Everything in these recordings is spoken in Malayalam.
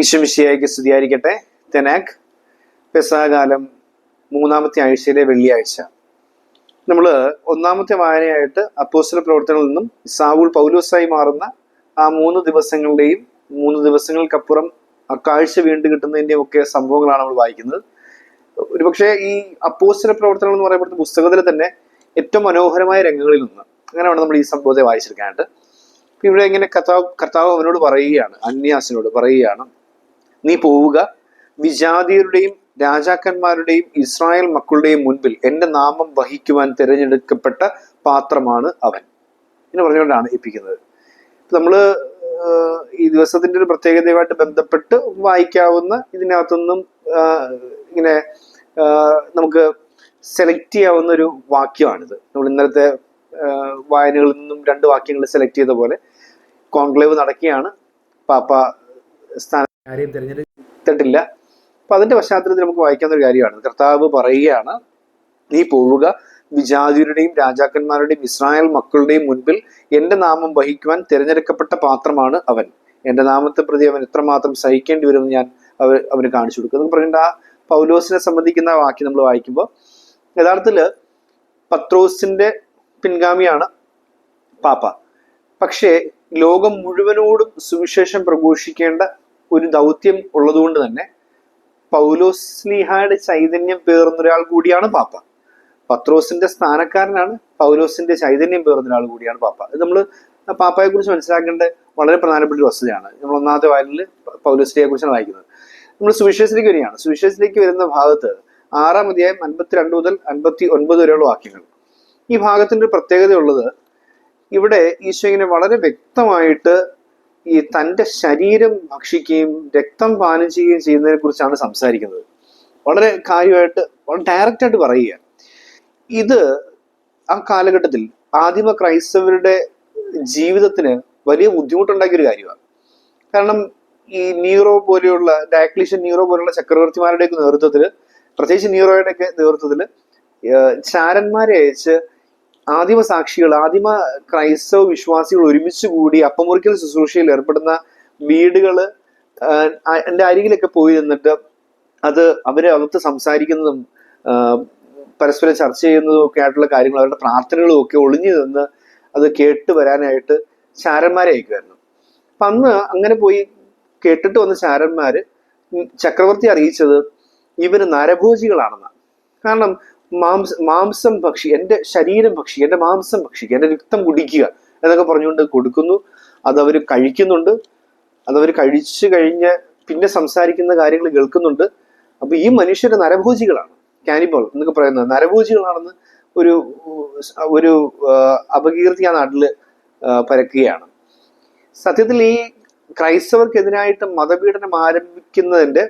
ഈശ്വമിശിയായിക്ക് സ്തുതിയായിരിക്കട്ടെ. തെനാക് പെസാകാലം മൂന്നാമത്തെ ആഴ്ചയിലെ വെള്ളിയാഴ്ച. നമ്മൾ ഒന്നാമത്തെ വായനയായിട്ട് അപ്പോസ്റ്റൽ പ്രവർത്തനങ്ങളിൽ നിന്നും സാവൂൾ പൗലോസായി മാറുന്ന ആ മൂന്ന് ദിവസങ്ങളുടെയും മൂന്ന് ദിവസങ്ങൾക്കപ്പുറം ആ കാഴ്ച വീണ്ടും കിട്ടുന്നതിന്റെയും ഒക്കെ സംഭവങ്ങളാണ് നമ്മൾ വായിക്കുന്നത്. ഒരുപക്ഷെ ഈ അപ്പോസ്റ്റൽ പ്രവർത്തനങ്ങൾ എന്ന് പറയപ്പെടുന്ന പുസ്തകത്തിൽ തന്നെ ഏറ്റവും മനോഹരമായ രംഗങ്ങളിൽ നിന്ന് അങ്ങനെയാണ് നമ്മൾ ഈ സംഭവത്തെ വായിച്ചെടുക്കാനായിട്ട് ഇപ്പൊ ഇവിടെ ഇങ്ങനെ കർത്താവ് കർത്താവ് അവനോട് പറയുകയാണ് അന്യാസിനോട് പറയുകയാണ്. നീ പോവുക. വിജാതിയരുടെയും രാജാക്കന്മാരുടെയും ഇസ്രായേൽ മക്കളുടെയും മുൻപിൽ എന്റെ നാമം വഹിക്കുവാൻ തിരഞ്ഞെടുക്കപ്പെട്ട പാത്രമാണ് അവൻ. എന്ന് പറഞ്ഞുകൊണ്ടാണ് ഏൽപ്പിക്കുന്നത്. നമ്മൾ ഈ ദിവസത്തിന്റെ ഒരു പ്രത്യേകതയുമായിട്ട് ബന്ധപ്പെട്ട് വായിക്കാവുന്ന ഇതിനകത്തുനിന്നും ഇങ്ങനെ നമുക്ക് സെലക്ട് ചെയ്യാവുന്ന ഒരു വാക്യമാണിത്. നമ്മൾ ഇന്നലത്തെ വായനകളിൽ നിന്നും രണ്ട് വാക്യങ്ങൾ സെലക്ട് ചെയ്ത പോലെ കോൺക്ലേവ് നടക്കുകയാണ്. പാപ്പ സ്ഥാനം ആരെയും തിരഞ്ഞെടുത്തിട്ടില്ല അപ്പൊ അതിന്റെ പശ്ചാത്തലത്തിൽ നമുക്ക് വായിക്കാവുന്ന ഒരു കാര്യമാണ്. കർത്താവ് പറയുകയാണ് നീ പോവുക. വിജാതിയുടെയും രാജാക്കന്മാരുടെയും ഇസ്രായേൽ മക്കളുടെയും മുൻപിൽ എന്റെ നാമം വഹിക്കുവാൻ തിരഞ്ഞെടുക്കപ്പെട്ട പാത്രമാണ് അവൻ. എന്റെ നാമത്തെ പ്രതി അവൻ എത്രമാത്രം സഹിക്കേണ്ടി വരുമെന്ന് ഞാൻ അവർ അവന് കാണിച്ചു കൊടുക്കും. എന്ന് പറഞ്ഞിട്ട് ആ പൗലോസിനെ സംബന്ധിക്കുന്ന വാക്യം നമ്മൾ വായിക്കുമ്പോൾ യഥാർത്ഥത്തിൽ പത്രോസിന്റെ പിൻഗാമിയാണ് പാപ്പ. പക്ഷേ ലോകം മുഴുവനോടും സുവിശേഷം പ്രഘോഷിക്കേണ്ട ഒരു ദൗത്യം ഉള്ളതുകൊണ്ട് തന്നെ പൗലോസ്ലിഹായുടെ ചൈതന്യം പേർന്നൊരാൾ കൂടിയാണ് പാപ്പ. പത്രോസിന്റെ സ്ഥാനക്കാരനാണ് പൗലോസിന്റെ ചൈതന്യം പേർന്നൊരാൾ കൂടിയാണ് പാപ്പ. ഇത് നമ്മൾ പാപ്പയെ കുറിച്ച് മനസ്സിലാക്കേണ്ട വളരെ പ്രധാനപ്പെട്ട ഒരു വസ്തുതയാണ്. നമ്മൾ ഒന്നാമത്തെ വായനയിൽ പൗലോസ്ലിയെ കുറിച്ചാണ് വായിക്കുന്നത്. നമ്മൾ സുവിശേഷത്തിലേക്ക് വരികയാണ്. സുവിശേഷത്തിലേക്ക് വരുന്ന ഭാഗത്ത് ആറാം അധ്യായം അൻപത്തിരണ്ട് മുതൽ അൻപത്തി ഒൻപത് വരെയുള്ള വാക്യങ്ങൾ. ഈ ഭാഗത്തിന്റെ പ്രത്യേകത ഉള്ളത് ഇവിടെ ഈശോ ഇങ്ങനെ വളരെ വ്യക്തമായിട്ട് ഈ തന്റെ ശരീരം ഭക്ഷിക്കുകയും രക്തം പാനം ചെയ്യുകയും ചെയ്യുന്നതിനെ കുറിച്ചാണ് സംസാരിക്കുന്നത്. വളരെ കാര്യമായിട്ട് വളരെ ഡയറക്റ്റ് ആയിട്ട് പറയുക ഇത് ആ കാലഘട്ടത്തിൽ ആദിമ ക്രൈസ്തവരുടെ ജീവിതത്തിന് വലിയ ബുദ്ധിമുട്ടുണ്ടാക്കിയ ഒരു കാര്യമാണ്. കാരണം ഈ നീറോ പോലെയുള്ള ഡയക്ലീഷ്യൻ നീറോ പോലെയുള്ള ചക്രവർത്തിമാരുടെയൊക്കെ നേതൃത്വത്തിൽ പ്രത്യേകിച്ച് നീറോയുടെയൊക്കെ നേതൃത്വത്തിൽ ചാരന്മാരെ അയച്ച് ആദിമ സാക്ഷികൾ ആദിമ ക്രൈസ്തവ വിശ്വാസികൾ ഒരുമിച്ച് കൂടി അപ്പമുറിക്കൽ ശുശ്രൂഷയിൽ ഏർപ്പെടുന്ന വീടുകൾ എന്റെ അരികിലൊക്കെ പോയി നിന്നിട്ട് അത് അവരെ അകത്ത് സംസാരിക്കുന്നതും പരസ്പരം ചർച്ച ചെയ്യുന്നതും ഒക്കെ ആയിട്ടുള്ള കാര്യങ്ങൾ അവരുടെ പ്രാർത്ഥനകളും ഒക്കെ ഒളിഞ്ഞു നിന്ന് അത് കേട്ട് വരാനായിട്ട് ചാരന്മാരെ അയക്കുമായിരുന്നു. അപ്പൊ അന്ന് അങ്ങനെ പോയി കേട്ടിട്ട് വന്ന ചാരന്മാര് ചക്രവർത്തി അറിയിച്ചത് ഇവർ നരഭോജികളാണെന്നാണ്. കാരണം മാംസ മാംസം ഭക്ഷി എന്റെ ശരീരം ഭക്ഷി എന്റെ മാംസം ഭക്ഷിക്കുക എന്റെ രക്തം കുടിക്കുക എന്നൊക്കെ പറഞ്ഞുകൊണ്ട് കൊടുക്കുന്നു. അതവർ കഴിക്കുന്നുണ്ട്. അതവർ കഴിച്ചു കഴിഞ്ഞ് പിന്നെ സംസാരിക്കുന്ന കാര്യങ്ങൾ കേൾക്കുന്നുണ്ട്. അപ്പോൾ ഈ മനുഷ്യർ നരഭോജികളാണ്. കാനിബോൾ എന്നൊക്കെ പറയുന്നത് നരഭോജികളാണെന്ന് ഒരു ഒരു അപകീർത്തി ആ നാട്ടിൽ പരക്കുകയാണ്. സത്യത്തിൽ ഈ ക്രൈസ്തവർക്കെതിരായിട്ട് മതപീഡനം ആരംഭിക്കുന്നതിന്റെ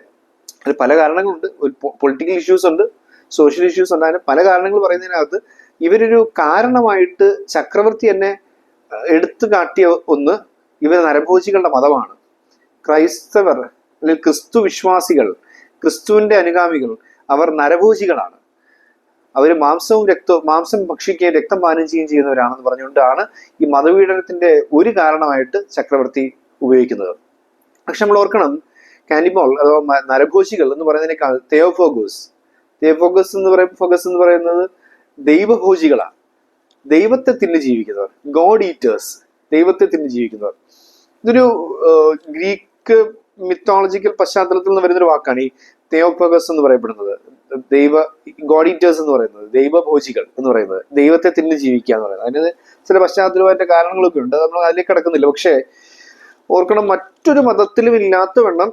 പല കാരണങ്ങളുണ്ട്. ഒരു പൊളിറ്റിക്കൽ ഇഷ്യൂസ് ഉണ്ട് സോഷ്യൽ ഇഷ്യൂസ് ഉണ്ടായ പല കാരണങ്ങൾ പറയുന്നതിനകത്ത് ഇവരൊരു കാരണമായിട്ട് ചക്രവർത്തി എന്നെ എടുത്തു കാട്ടിയ ഒന്ന് ഇവർ നരഭോജികളുടെ മതമാണ്. ക്രൈസ്തവർ അല്ലെങ്കിൽ ക്രിസ്തു വിശ്വാസികൾ ക്രിസ്തുവിന്റെ അനുഗാമികൾ അവർ നരഭോജികളാണ്. അവർ മാംസവും രക്തവും മാംസം ഭക്ഷിക്കുകയും രക്തം പാനം ചെയ്യുകയും ചെയ്യുന്നവരാണെന്ന് പറഞ്ഞുകൊണ്ടാണ് ഈ മതപീഡനത്തിന്റെ ഒരു കാരണമായിട്ട് ചക്രവർത്തി ഉപയോഗിക്കുന്നത്. പക്ഷെ നമ്മൾ ഓർക്കണം കാനിബോൾ അഥവാ നരഭോജികൾ എന്ന് പറയുന്നതിനേക്കാൾ തെയോഫോഗോസ് തെയോഫോഗസ് എന്ന് പറയും ഫോഗസ് എന്ന് പറയുന്നത് ദൈവഭോജികളാണ്. ദൈവത്തെ തിന്ന് ജീവിക്കുന്നവർ ഗോഡ് ഈറ്റേഴ്സ് ദൈവത്തെ തിന്ന് ജീവിക്കുന്നവർ. ഇതൊരു ഗ്രീക്ക് മിത്തോളജിക്കൽ പശ്ചാത്തലത്തിൽ നിന്ന് വരുന്നൊരു വാക്കാണ് ഈ തെയോഫോഗസ് എന്ന് പറയപ്പെടുന്നത്. ദൈവ ഗോഡ് ഈറ്റേഴ്സ് എന്ന് പറയുന്നത് ദൈവഭോജികൾ എന്ന് പറയുന്നത് ദൈവത്തെ തിന്ന് ജീവിക്കുക എന്ന് പറയുന്നത്. അതിന് ചില പശ്ചാത്തലമായിട്ട് കാരണങ്ങളൊക്കെ ഉണ്ട് നമ്മൾ അതിലേക്ക് കിടക്കുന്നില്ല. പക്ഷേ ഓർക്കണം മറ്റൊരു മതത്തിലും ഇല്ലാത്ത വണ്ണം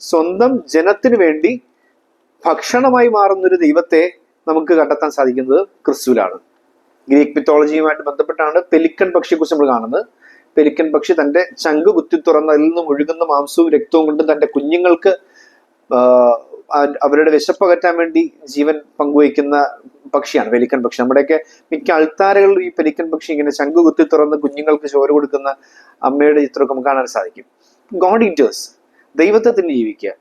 സ്വന്തം ജനത്തിന് വേണ്ടി ഭക്ഷണമായി മാറുന്ന ഒരു ദൈവത്തെ നമുക്ക് കണ്ടെത്താൻ സാധിക്കുന്നത് ക്രിസ്തുവിലാണ്. ഗ്രീക്ക് മിത്തോളജിയുമായിട്ട് ബന്ധപ്പെട്ടാണ് പെലിക്കൻ പക്ഷിയെക്കുറിച്ച് നമ്മൾ കാണുന്നത്. പെലിക്കൻ പക്ഷി തന്റെ ചങ്ക് കുത്തി തുറന്ന് അതിൽ നിന്നും ഒഴുകുന്ന മാംസവും രക്തവും കൊണ്ട് തന്റെ കുഞ്ഞുങ്ങൾക്ക് അവരുടെ വിശപ്പകറ്റാൻ വേണ്ടി ജീവൻ പങ്കുവയ്ക്കുന്ന പക്ഷിയാണ് പെലിക്കൻ പക്ഷി. നമ്മുടെയൊക്കെ മിക്ക അൾത്താരകളിലും ഈ പെലിക്കൻ പക്ഷി ഇങ്ങനെ ചങ്ക് കുത്തി തുറന്ന് കുഞ്ഞുങ്ങൾക്ക് ചോര കൊടുക്കുന്ന അമ്മയുടെ ചിത്രമൊക്കെ നമുക്ക് കാണാൻ സാധിക്കും. ഗോഡ് ഈറ്റേഴ്സ് ദൈവത്തെ തന്നെ ജീവിക്കുക.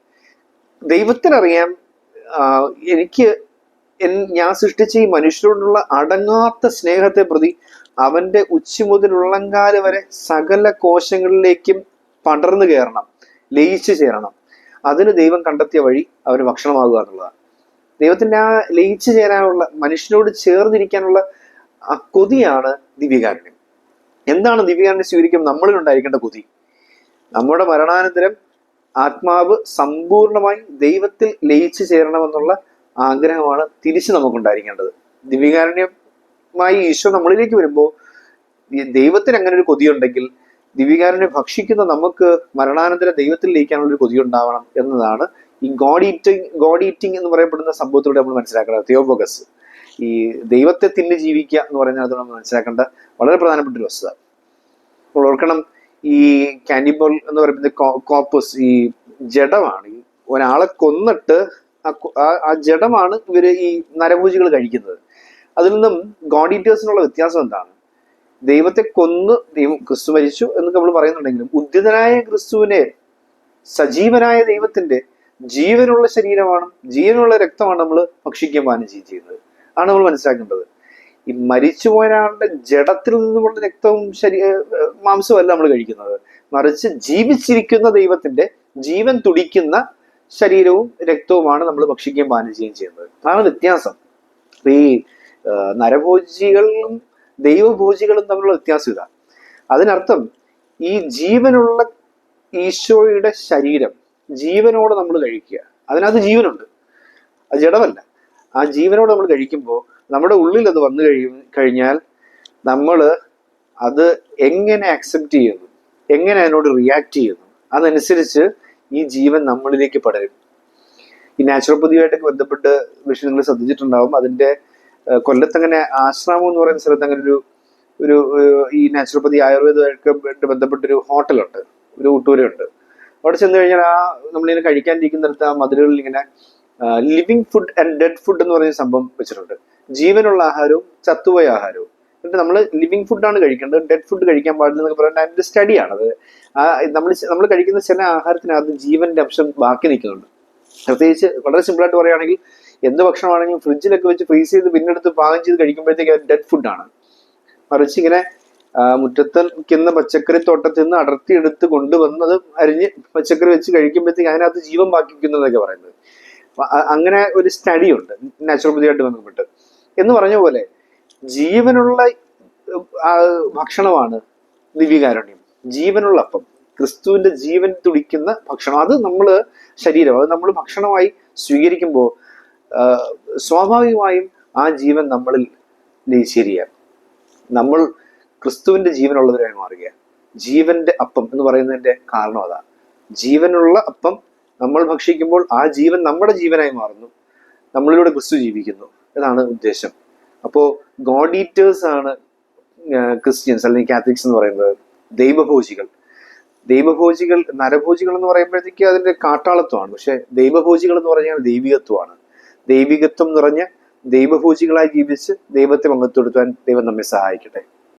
ദൈവത്തിനറിയാം എനിക്ക് ഞാൻ സൃഷ്ടിച്ച ഈ മനുഷ്യരോടുള്ള അടങ്ങാത്ത സ്നേഹത്തെ പ്രതി അവന്റെ ഉച്ചി മുതൽ വരെ സകല കോശങ്ങളിലേക്കും പടർന്നു കയറണം ലയിച്ചു ചേരണം. അതിന് ദൈവം കണ്ടെത്തിയ വഴി അവന് ഭക്ഷണമാകുക എന്നുള്ളതാണ്. ദൈവത്തിന്റെ ആ ലയിച്ചു ചേരാനുള്ള മനുഷ്യനോട് ചേർന്നിരിക്കാനുള്ള ആ കൊതിയാണ് ദിവ്യകാരുണ്യം. എന്താണ് ദിവ്യകാരുണ്യം സ്വീകരിക്കുമ്പോൾ നമ്മളിൽ ഉണ്ടായിരിക്കേണ്ട കൊതി? നമ്മുടെ മരണാനന്തരം ആത്മാവ് സമ്പൂർണമായി ദൈവത്തിൽ ലയിച്ചു ചേരണമെന്നുള്ള ആഗ്രഹമാണ് തിരിച്ച് നമുക്കുണ്ടായിരിക്കേണ്ടത്. ദിവ്യകാരുണ്യമായി ഈശോ നമ്മളിലേക്ക് വരുമ്പോൾ ദൈവത്തിന് അങ്ങനെ ഒരു കൊതിയുണ്ടെങ്കിൽ ദിവ്യകാരുണ്യം ഭക്ഷിക്കുന്ന നമുക്ക് മരണാനന്തര ദൈവത്തിൽ ലയിക്കാനുള്ള ഒരു കൊതി ഉണ്ടാവണം എന്നതാണ് ഈ ഗോഡ് ഈറ്റിംഗ് ഗോഡ് ഈറ്റിംഗ് എന്ന് പറയപ്പെടുന്ന സംഭവത്തിലൂടെ നമ്മൾ മനസ്സിലാക്കേണ്ടത്. തിയോബോഗസ് ഈ ദൈവത്തെ തിന്ന് ജീവിക്കുക എന്ന് പറയുന്നത് നമ്മൾ മനസ്സിലാക്കേണ്ട വളരെ പ്രധാനപ്പെട്ട ഒരു വസ്തുത. അപ്പോൾ ഓർക്കണം ഈ കാനിബോൾ എന്ന് പറയുന്നത് കോപ്പസ് ഈ ജഡമാണ്. ഒരാളെ കൊന്നിട്ട് ആ ജഡമാണ് ഇവർ ഈ നരഭൂജികൾ കഴിക്കുന്നത്. അതിൽ നിന്നും ഗോഡ് ഈറ്റേഴ്സിനുള്ള വ്യത്യാസം എന്താണ്? ദൈവത്തെ കൊന്ന് ദൈവം ക്രിസ്തു മരിച്ചു എന്നൊക്കെ നമ്മൾ പറയുന്നുണ്ടെങ്കിലും ഉദ്ധിതനായ ക്രിസ്തുവിനെ സജീവനായ ദൈവത്തിന്റെ ജീവനുള്ള ശരീരമാണ് ജീവനുള്ള രക്തമാണ് നമ്മൾ ഭക്ഷിക്കാൻ പാനം ചെയ്യുന്നത് ആണ് നമ്മൾ മനസ്സിലാക്കേണ്ടത്. ഈ മരിച്ചുപോയ ഒരാളുടെ ജഡത്തിൽ നിന്നുമുള്ള രക്തവും ശരീ അല്ല നമ്മൾ കഴിക്കുന്നത്. മറിച്ച് ജീവിച്ചിരിക്കുന്ന ദൈവത്തിന്റെ ജീവൻ തുടിക്കുന്ന ശരീരവും രക്തവുമാണ് നമ്മൾ ഭക്ഷിക്കുകയും പാനം ചെയ്യുന്നത്. അതാണ് വ്യത്യാസം. ഈ നരഭോജികളും ദൈവഭോജികളും തമ്മിലുള്ള വ്യത്യാസം ഇതാ. അതിനർത്ഥം ഈ ജീവനുള്ള ഈശോയുടെ ശരീരം ജീവനോടെ നമ്മൾ കഴിക്കുക. അതിനകത്ത് ജീവനുണ്ട്. അത് ജഡമല്ല. ആ ജീവനോട് നമ്മൾ കഴിക്കുമ്പോൾ നമ്മുടെ ഉള്ളിൽ അത് വന്നു കഴിയും കഴിഞ്ഞാൽ നമ്മൾ അത് എങ്ങനെ അക്സെപ്റ്റ് ചെയ്യുന്നു എങ്ങനെ അതിനോട് റിയാക്ട് ചെയ്യുന്നു അതനുസരിച്ച് ഈ ജീവൻ നമ്മളിലേക്ക് പടരും. ഈ നാച്ചുറോപ്പതിയുമായിട്ടൊക്കെ ബന്ധപ്പെട്ട് വിഷയം നിങ്ങൾ ശ്രദ്ധിച്ചിട്ടുണ്ടാവും. അതിന്റെ കൊല്ലത്തങ്ങനെ ആശ്രാമം എന്ന് പറയുന്ന സ്ഥലത്ത് അങ്ങനെ ഒരു ഒരു ഈ നാച്ചുറോപ്പതി ആയുർവേദമായിട്ട് ബന്ധപ്പെട്ടൊരു ഹോട്ടലുണ്ട്. ഒരു ഊട്ടൂരുണ്ട് അവിടെ ചെന്ന് കഴിഞ്ഞാൽ ആ നമ്മളിങ്ങനെ കഴിക്കാനിരിക്കുന്നിടത്ത് ആ മതിലുകളിൽ ഇങ്ങനെ living food and dead food എന്ന് പറയുന്ന സംഭവം വെച്ചിട്ടുണ്ട്. ജീവനുള്ള ആഹാരവും ചത്തുപോയ ആഹാരവും. എന്നിട്ട് നമ്മൾ ലിവിങ് ഫുഡാണ് കഴിക്കേണ്ടത്. ഡെഡ് ഫുഡ് കഴിക്കാൻ പാടില്ല എന്നൊക്കെ പറയുന്നത് അതിന്റെ സ്റ്റഡിയാണത് ആ നമ്മൾ നമ്മൾ കഴിക്കുന്ന ചില ആഹാരത്തിനകത്ത് ജീവന്റെ അംശം ബാക്കി നിൽക്കുന്നുണ്ട്. പ്രത്യേകിച്ച് വളരെ സിമ്പിളായിട്ട് പറയുകയാണെങ്കിൽ എന്ത് ഭക്ഷണമാണെങ്കിലും ഫ്രിഡ്ജിലൊക്കെ വെച്ച് ഫ്രീസ് ചെയ്ത് പിന്നെടുത്ത് പാകം ചെയ്ത് കഴിക്കുമ്പോഴത്തേക്ക് ഡെഡ് ഫുഡാണ് മറിച്ച് ഇങ്ങനെ മുറ്റത്ത് നിൽക്കുന്ന പച്ചക്കറി തോട്ടത്തിൽ നിന്ന് അടർത്തിയെടുത്ത് കൊണ്ടുവന്നത് അരിഞ്ഞ് പച്ചക്കറി വെച്ച് കഴിക്കുമ്പോഴത്തേക്ക് അതിനകത്ത് ജീവൻ ബാക്കിക്കുന്നതൊക്കെ പറയുന്നത്. അങ്ങനെ ഒരു സ്റ്റഡി ഉണ്ട്. നാച്ചുറോപ്പതിയായിട്ട് ബന്ധപ്പെട്ട്. എന്ന് പറഞ്ഞ പോലെ ജീവനുള്ള ഭക്ഷണമാണ് ദിവ്യകാരുണ്യം ജീവനുള്ള അപ്പം ക്രിസ്തുവിന്റെ ജീവൻ തുടിക്കുന്ന ഭക്ഷണം. അത് നമ്മൾ ശരീരം അത് നമ്മൾ ഭക്ഷണമായി സ്വീകരിക്കുമ്പോൾ സ്വാഭാവികമായും ആ ജീവൻ നമ്മളിൽ ലയിച്ചേരുക നമ്മൾ ക്രിസ്തുവിന്റെ ജീവനുള്ളവരായി മാറുക ജീവന്റെ അപ്പം എന്ന് പറയുന്നതിന്റെ കാരണം അതാണ് ജീവനുള്ള അപ്പം നമ്മൾ ഭക്ഷിക്കുമ്പോൾ ആ ജീവൻ നമ്മുടെ ജീവനായി മാറുന്നു. നമ്മളിലൂടെ ക്രിസ്തു ജീവിക്കുന്നു. ഇതാണ് ഉദ്ദേശം. അപ്പോൾ ഗോഡ് ഈറ്റേഴ്സ് ആണ് ക്രിസ്ത്യൻസ് അല്ലെങ്കിൽ കാത്തലിക്സ് എന്ന് പറയുന്നത് ദൈവഭോജികൾ. ദൈവഭോജികൾ നരഭോജികൾ എന്ന് പറയുമ്പോഴത്തേക്ക് അതിന്റെ കാട്ടാളത്വമാണ്. പക്ഷെ ദൈവഭോജികൾ എന്ന് പറഞ്ഞാൽ ദൈവികത്വമാണ്. ദൈവികത്വം നിറഞ്ഞ ദൈവഭോജികളായി ജീവിച്ച് ദൈവത്തെ പങ്കെടുത്തുകൊടുക്കാൻ ദൈവം നമ്മെ സഹായിക്കട്ടെ.